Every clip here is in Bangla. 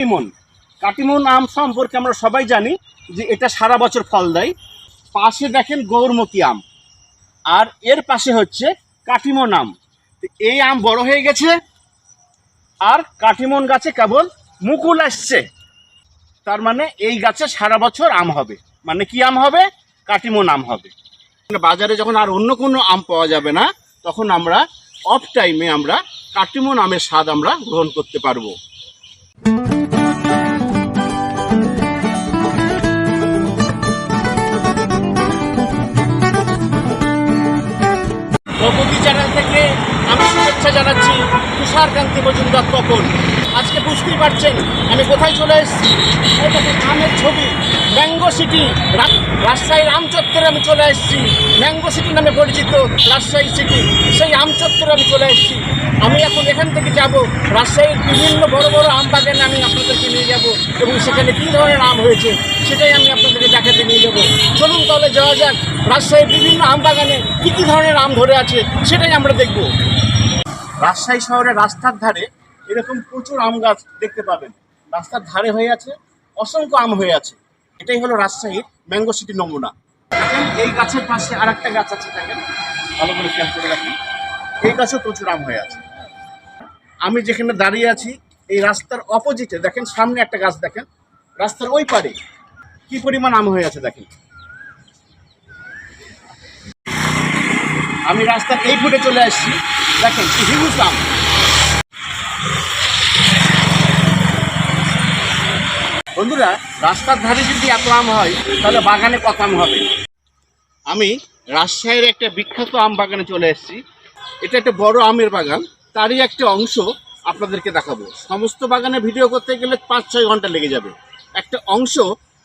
কাটিমন। কাটিমন আম সম্পর্কে আমরা সবাই জানি যে এটা সারা বছর ফল দেয়। পাশে দেখেন গৌরমতি আম। আর এর পাশে হচ্ছে কাটিমন আম। এই আম বড় হয়ে গেছে, আর কাটিমন গাছে কেবল মুকুল আসছে। তার মানে এই গাছে সারা বছর আম হবে। মানে কি আম হবে? কাটিমন আম হবে। বাজারে যখন আর অন্য কোনো আম পাওয়া যাবে না, তখন আমরা অফ টাইমে আমরা কাটিমন আমের স্বাদ আমরা গ্রহণ করতে পারব। প্রগতি চ্যানেল থেকে আমি শুভেচ্ছা জানাচ্ছি তুষারকান্তি মজুমদার তপন। আজকে বুঝতেই পারছেন, আমি কোথায় চলে এসেছি? আমের ছবি? ম্যাঙ্গো সিটি রাজশাহীর আম চত্বরে আমি চলে এসেছি। ম্যাঙ্গো সিটি নামে পরিচিত রাজশাহী সিটি, সেই আম চত্বরে আমি চলে এসেছি। আমি এখন এখান থেকে যাব, রাজশাহীর বিভিন্ন বড় বড় আম বাগানে আমি আপনাদেরকে নিয়ে যাব এবং সেখানে কী ধরনের আম হয়েছে সেটাই আমি আপনাদেরকে দেখাতে নিয়ে যাব। চলুন তাহলে যাওয়া যাক, রাজশাহীর বিভিন্ন আম বাগানে কী কী ধরনের আম ধরে আছে সেটাই আমরা দেখব। রাজশাহী শহরের রাস্তার ধারে এরকম প্রচুর আম গাছ দেখতে পাবেন। রাস্তার ধারে হয়ে আছে, অসংখ্য আম হয়ে আছে। এটাই হলো রাজশাহীর ম্যাঙ্গো সিটি নমুনা। দেখেন, এই গাছের পাশে আর একটা গাছ আছে, দেখেন। ভালো করে খেয়াল করে রাখুন এই গাছেও প্রচুর আম হয়ে আছে। আমি যেখানে দাঁড়িয়ে আছি, এই রাস্তার অপোজিটে, দেখেন, সামনে একটা গাছ, দেখেন। রাস্তার ওই পারে কি পরিমাণ আম হয়ে আছে, দেখেন। আমি রাস্তার এই ফুটে চলে আসছি। দেখেন হিউজ আম। বন্ধুরা, রাস্তার ধারে যদি এত আম হয়, তাহলে বাগানে কত আম হবে। আমি রাজশাহীর একটা বিখ্যাত আম বাগানে চলে এসেছি। এটা একটা বড় আমের বাগান। তারই একটা অংশ আপনাদেরকে দেখাবো। সমস্ত বাগানে ভিডিও করতে গেলে পাঁচ, ছয় ঘণ্টা লেগে যাবে। একটা অংশ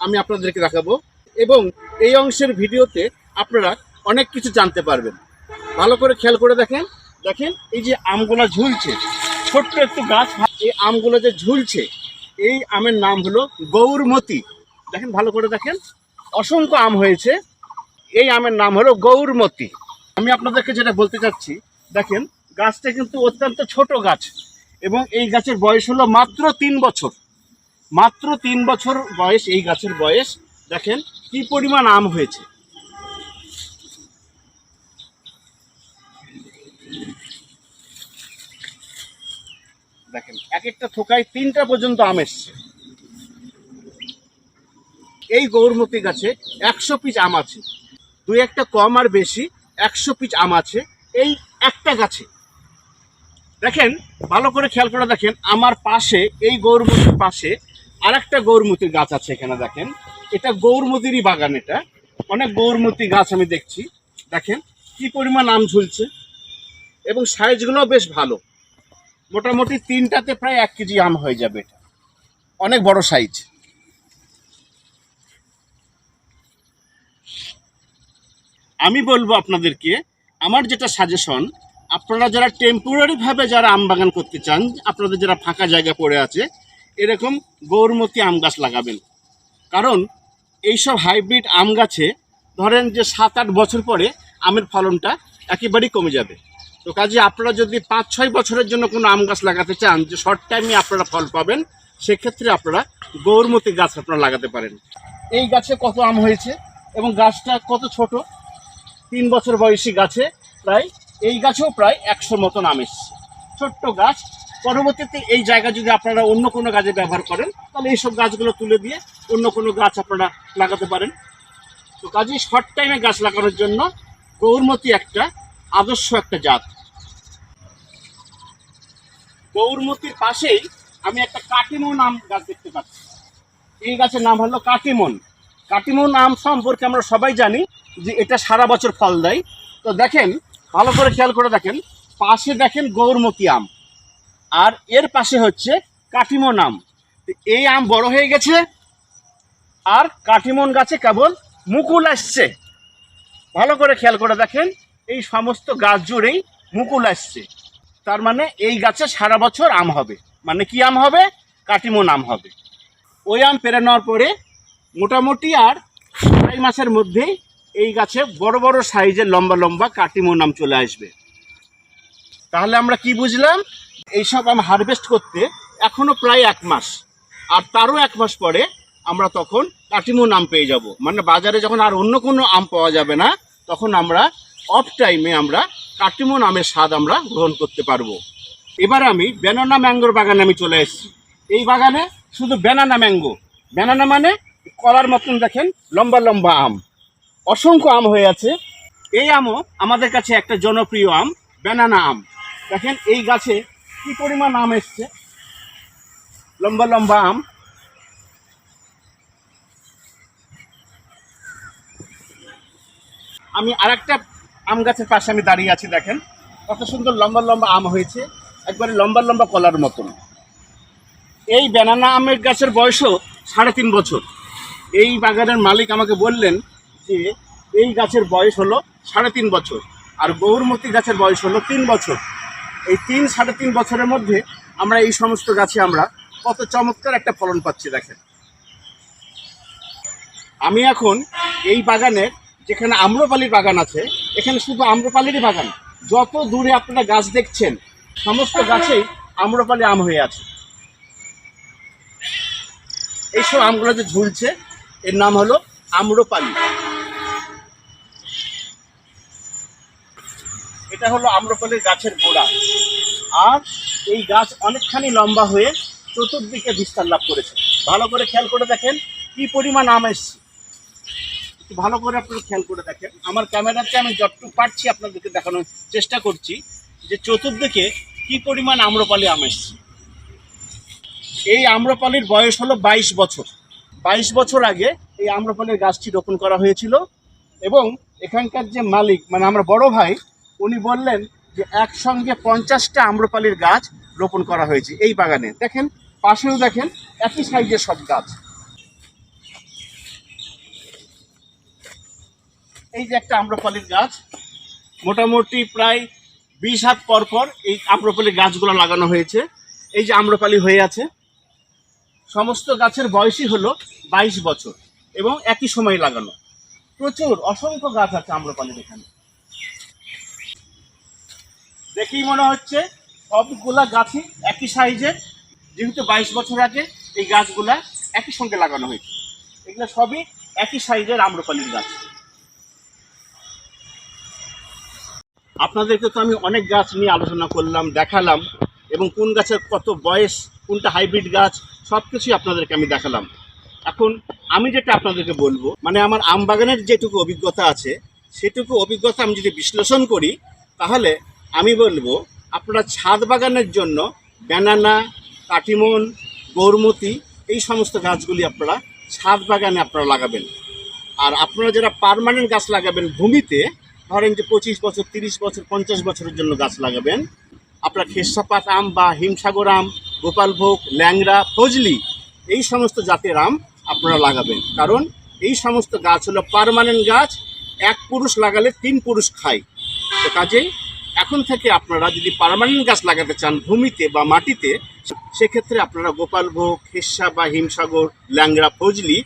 আমি আপনাদেরকে দেখাবো এবং এই অংশের ভিডিওতে আপনারা অনেক কিছু জানতে পারবেন। ভালো করে খেয়াল করে দেখেন। দেখেন, এই যে আমগুলো ঝুলছে। ছোট্ট একটু গাছ, এই আমগুলো যে ঝুলছে এই আমের নাম হলো গৌরমতি। দেখেন, ভালো করে দেখেন। অসংখ্য আম হয়েছে। এই আমের নাম হলো গৌরমতি। আমি আপনাদেরকে যেটা বলতে চাচ্ছি, দেখেন, গাছটা কিন্তু অত্যন্ত ছোট গাছ এবং এই গাছের বয়স হলো মাত্র তিন বছর। মাত্র তিন বছর বয়স এই গাছের বয়স। দেখেন, কি পরিমাণ আম হয়েছে দেখেন এক একটা থোকায় তিনটা পর্যন্ত আম এসছে। এই গৌরমতি গাছে একশো পিস আম আছে, দুই একটা কম আর বেশি একশো পিস আম আছে, এই একটা গাছে। দেখেন, ভালো করে খেয়াল করে দেখেন, আমার পাশে, এই গৌরমতির পাশে আর একটা গৌরমতির গাছ আছে এখানে, দেখেন। এটা গৌরমতিরই বাগান এটা। অনেক গৌরমতি গাছ আমি দেখছি। দেখেন, কি পরিমাণ আম ঝুলছে। এবং সাইজগুলো বেশ ভালো। মোটামুটি তিনটাতে প্রায় এক কেজি আম হয়ে যাবে এটা। অনেক বড় সাইজ। আমি বলব আপনাদেরকে, আমার যেটা সাজেশন আপনারা যারা টেম্পোরারিভাবে যারা আম বাগান করতে চান, আপনাদের যারা ফাঁকা জায়গা পড়ে আছে, এরকম গৌরমতি আম গাছ লাগাবেন। কারণ এইসব হাইব্রিড আম গাছে ধরেন যে সাত আট বছর পরে আমের ফলনটা একেবারেই কমে যাবে। তো কাজে আপনারা যদি পাঁচ, ছয় বছরের জন্য কোনো আম গাছ লাগাতে চান, যে শর্ট টাইমে আপনারা ফল পাবেন, সেক্ষেত্রে আপনারা গৌরমতি গাছ আপনারা লাগাতে পারেন। এই গাছে কত আম হয়েছে এবং গাছটা কত ছোট? তিন বছর বয়সী গাছে প্রায়, এই গাছেও প্রায় একশো মতন আম এসছে। ছোট্ট গাছ। পরবর্তীতে এই জায়গা যদি আপনারা অন্য কোনো কাজে ব্যবহার করেন, তাহলে এইসব গাছগুলো তুলে দিয়ে অন্য কোনো গাছ আপনারা লাগাতে পারেন। তো কাজেই শর্ট টাইমে গাছ লাগানোর জন্য গৌরমতি একটা আদর্শ একটা জাত। গৌরমতির পাশেই আমি একটা কাটিমন আম গাছ দেখতে পাচ্ছি। এই গাছের নাম হলো কাটিমন কাটিমন আম সম্পর্কে আমরা সবাই জানি যে এটা সারা বছর ফল দেয়। তো দেখেন, ভালো করে খেয়াল করে দেখেন, পাশে দেখেন গৌরমতি আম। আর এর পাশে হচ্ছে কাটিমন আম এই আম বড় হয়ে গেছে, আর কাটিমন গাছে কেবল মুকুল আসছে। ভালো করে খেয়াল করে দেখেন, এই সমস্ত গাছ জুড়েই মুকুল আসছে। তার মানে এই গাছে সারা বছর আম হবে। মানে কি আম হবে? কাটিমন আম হবে। ওই আম পেরে নেওয়ার পরে মোটামুটি আর আড়াই মাসের মধ্যেই এই গাছে বড় বড় সাইজের লম্বা লম্বা কাটিমন আম চলে আসবে। তাহলে আমরা কি বুঝলাম? এইসব আম হারভেস্ট করতে এখনও প্রায় এক মাস। আর তারও এক মাস পরে আমরা তখন কাটিমন আম পেয়ে যাব। মানে বাজারে যখন আর অন্য কোনো আম পাওয়া যাবে না, তখন আমরা অফ টাইমে আমরা কাটিমন আমের স্বাদ আমরা গ্রহণ করতে পারব। এবার আমি ব্যানানা ম্যাঙ্গোর বাগানে আমি চলে এসেছি। এই বাগানে শুধু ব্যানানা ম্যাঙ্গো ব্যানানা মানে কলার মতন দেখেন, লম্বা লম্বা আম। অসংখ্য আম হয়ে আছে। এই আমও আমাদের কাছে একটা জনপ্রিয় আম ব্যানানা আম। দেখেন এই গাছে কি পরিমাণ আম এসছে। লম্বা লম্বা আম। আমি আরেকটা আম গাছের পাশে আমি দাঁড়িয়ে আছি, দেখেন। কত সুন্দর লম্বা লম্বা আম হয়েছে, একবারে লম্বা লম্বা কলার মতন। এই ব্যানানা আমের গাছের বয়সও সাড়ে তিন বছর। এই বাগানের মালিক আমাকে বললেন যে, এই গাছের বয়স হলো সাড়ে তিন বছর, আর গৌরমতি গাছের বয়স হলো তিন বছর। এই তিন সাড়ে তিন বছরের মধ্যে আমরা এই সমস্ত গাছে আমরা কত চমৎকার একটা ফলন পাচ্ছি, দেখেন। আমি এখন এই বাগানের যেখানে আম্রপালির বাগান আছে, এখানে শুধু আম্রপালিরই বাগান। যত দূরে আপনারা গাছ দেখছেন, সমস্ত গাছেই আম্রপালি আম হয়ে আছে। এইসব আমগুলো যে ঝুলছে, এর নাম হলো আম্রপালি। এটা হলো আম্রপালির গাছের গোড়া। আর এই গাছ অনেকখানি লম্বা হয়ে চতুর্দিকে বিস্তার লাভ করেছে। ভালো করে খেয়াল করে দেখেন কি পরিমাণ আম এসছে। ভালো করে আপনারা খেয়াল করে দেখেন। আমার ক্যামেরাতে আমি যতটুকু পারছি আপনাদেরকে দেখানোর চেষ্টা করছি যে চতুর্দিকে কি পরিমাণ আম্রপালি আম এসছে। এই আম্রপালির বয়স হলো বাইশ বছর। বাইশ বছর আগে এই আম্রপালির গাছটি রোপণ করা হয়েছিল এবং এখানকার যে মালিক মানে আমরা বড় ভাই, উনি বললেন যে একসঙ্গে পঞ্চাশটা আম্রপালির গাছ রোপণ করা হয়েছে এই বাগানে। দেখেন, পাশেও দেখেন, একই সাইজের সব গাছ। এই যে একটা আম্রপালির গাছ, মোটামুটি প্রায় বিশ হাত পর পর এই আম্রপালির গাছগুলো লাগানো হয়েছে। এই যে আম্রপালি হয়ে আছে, সমস্ত গাছের বয়সই হলো বাইশ বছর এবং একই সময় লাগানো। প্রচুর, অসংখ্য গাছ আছে আম্রপালির এখানে। দেখেই মনে হচ্ছে সবগুলা গাছই একই সাইজের, যেহেতু বাইশ বছর আগে এই গাছগুলা একই সঙ্গে লাগানো হয়েছে। এগুলো সবই একই সাইজের আম্রপালির গাছ। আপনাদেরকে তো আমি অনেক গাছ নিয়ে আলোচনা করলাম, দেখালাম এবং কোন গাছের কত বয়স, কোনটা হাইব্রিড গাছ সব কিছুই আপনাদেরকে আমি দেখালাম। এখন আমি যেটা আপনাদেরকে বলব মানে আমার আম বাগানের যেটুকু অভিজ্ঞতা আছে, সেটুকু অভিজ্ঞতা আমি যদি বিশ্লেষণ করি, তাহলে আমি বলব আপনারা ছাদ বাগানের জন্য ব্যানানা, কাটিমন, গৌরমতি, এই সমস্ত গাছগুলি আপনারা ছাদ বাগানে আপনারা লাগাবেন। আর আপনারা যারা পার্মানেন্ট গাছ লাগাবেন ভূমিতে ধরেন যে পঁচিশ বছর, তিরিশ বছর, পঞ্চাশ বছরের জন্য গাছ লাগাবেন। আপনার খেসাপাত আম বা হিমসাগর আম গোপালভোগ ল্যাংড়া, ফজলি, এই সমস্ত জাতের আম আপনারা লাগাবেন। কারণ এই সমস্ত গাছ হলো পারমানেন্ট গাছ, এক পুরুষ লাগালে তিন পুরুষ খায়। তো কাজেই এখন থেকে আপনারা যদি পারমানেন্ট গাছ লাগাতে চান ভূমিতে বা মাটিতে, সেক্ষেত্রে আপনারা গোপালভোগ খেসা বা হিমসাগর, ল্যাংড়া, ফজলি,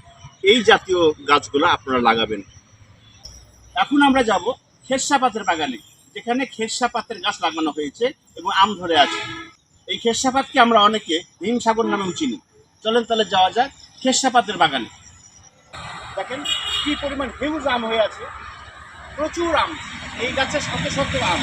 এই জাতীয় গাছগুলো আপনারা লাগাবেন। এখন আমরা যাব খেসা পাতের বাগানে, যেখানে খেসা পাতের গাছ লাগানো হয়েছে এবং আম ধরে আছে। এই খেসা পাতকে আমরা অনেকে হিমসাগর নামেও চিনি। চলেন তাহলে যাওয়া যাক খেসা পাতের বাগানে। দেখেন কি পরিমাণ হিউজ আম হয়ে আছে। প্রচুর আম। এই গাছে শত শত আম।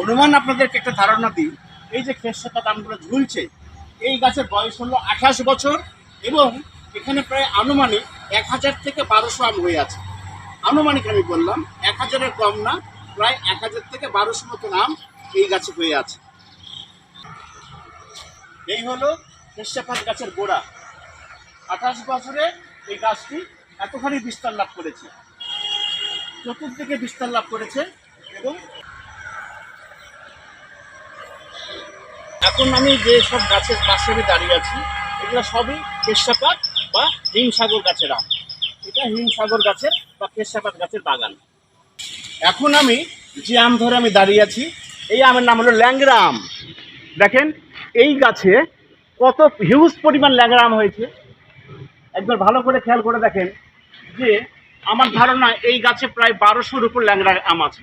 অনুমান আপনাদেরকে একটা ধারণা দিই। এই যে খেসাপাত আমগুলো ঝুলছে, এই গাছের বয়স হলো আঠাশ বছর এবং এখানে প্রায় আনুমানিক এক হাজার থেকে বারোশো আম হয়ে আছে। আনুমানিক আমি বললাম, এক হাজারের কম না, প্রায় এক হাজার থেকে বারোশো মতো আম এই গাছে হয়ে আছে। এই হলো খেসাপাত গাছের গোড়া। আঠাশ বছরে এই গাছটি এতখানি বিস্তার লাভ করেছে, চতুর্দিকে বিস্তার লাভ করেছে এবং এখন আমি যে সব গাছের পাশে আমি দাঁড়িয়ে আছি, এগুলো সবই কেশাপাত বা হিমসাগর গাছের আম। এটা হিমসাগর গাছের বা কেশাপাত গাছের বাগান। এখন আমি যে আম ধরে আমি দাঁড়িয়ে আছি, এই আমের নাম হলো ল্যাংরা আম। দেখেন, এই গাছে কত হিউজ পরিমাণ ল্যাংড়া আম হয়েছে। একবার ভালো করে খেয়াল করে দেখেন যে, আমার ধারণা এই গাছে প্রায় বারোশোর উপর ল্যাংরা আম আছে।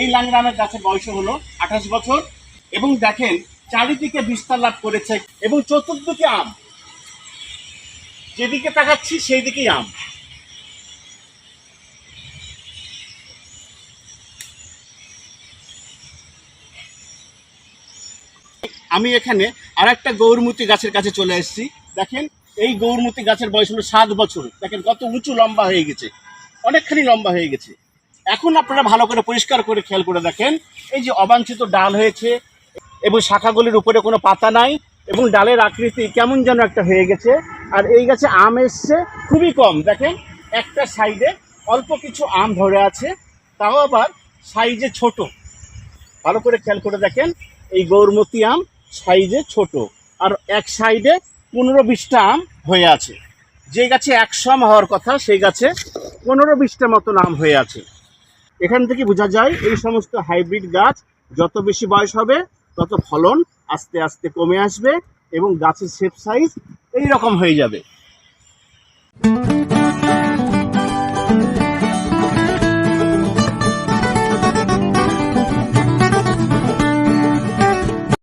এই ল্যাংড়া আমের গাছের বয়স হলো আঠাশ বছর। এবং দেখেন, চারিদিকে বিস্তার লাভ করেছে এবং চতুর্দিকে আম। যেদিকে তাকাচ্ছি সেই দিকেই আম। আমি এখানে আর একটা গৌরমূর্তি গাছের কাছে চলে এসেছি। দেখেন, এই গৌরমূর্তি গাছের বয়স হলো সাত বছর। দেখেন, কত উঁচু লম্বা হয়ে গেছে। অনেকখানি লম্বা হয়ে গেছে। এখন আপনারা ভালো করে পরিষ্কার করে খেয়াল করে দেখেন, এই যে অবাঞ্ছিত ডাল হয়েছে এবং শাখাগুলির উপরে কোনো পাতা নাই এবং ডালের আকৃতি কেমন যেন একটা হয়ে গেছে, আর এই গাছে আম এসছে খুবই কম। দেখেন, একটা সাইডে অল্প কিছু আম ধরে আছে, তাও আবার সাইজে ছোট। ভালো করে খেয়াল করে দেখেন, এই গৌরমতি আম সাইজে ছোট, আর এক সাইডে পনেরো বিশটা আম হয়ে আছে। যে গাছে একশো আম হওয়ার কথা, সেই গাছে পনেরো বিশটা মতন আম হয়ে আছে। এখান থেকে বোঝা যায় এই সমস্ত হাইব্রিড গাছ যত বেশি বয়স হবে, তত ফলন আস্তে আস্তে কমে আসবে এবং গাছের শেপ সাইজ এই রকম হয়ে যাবে।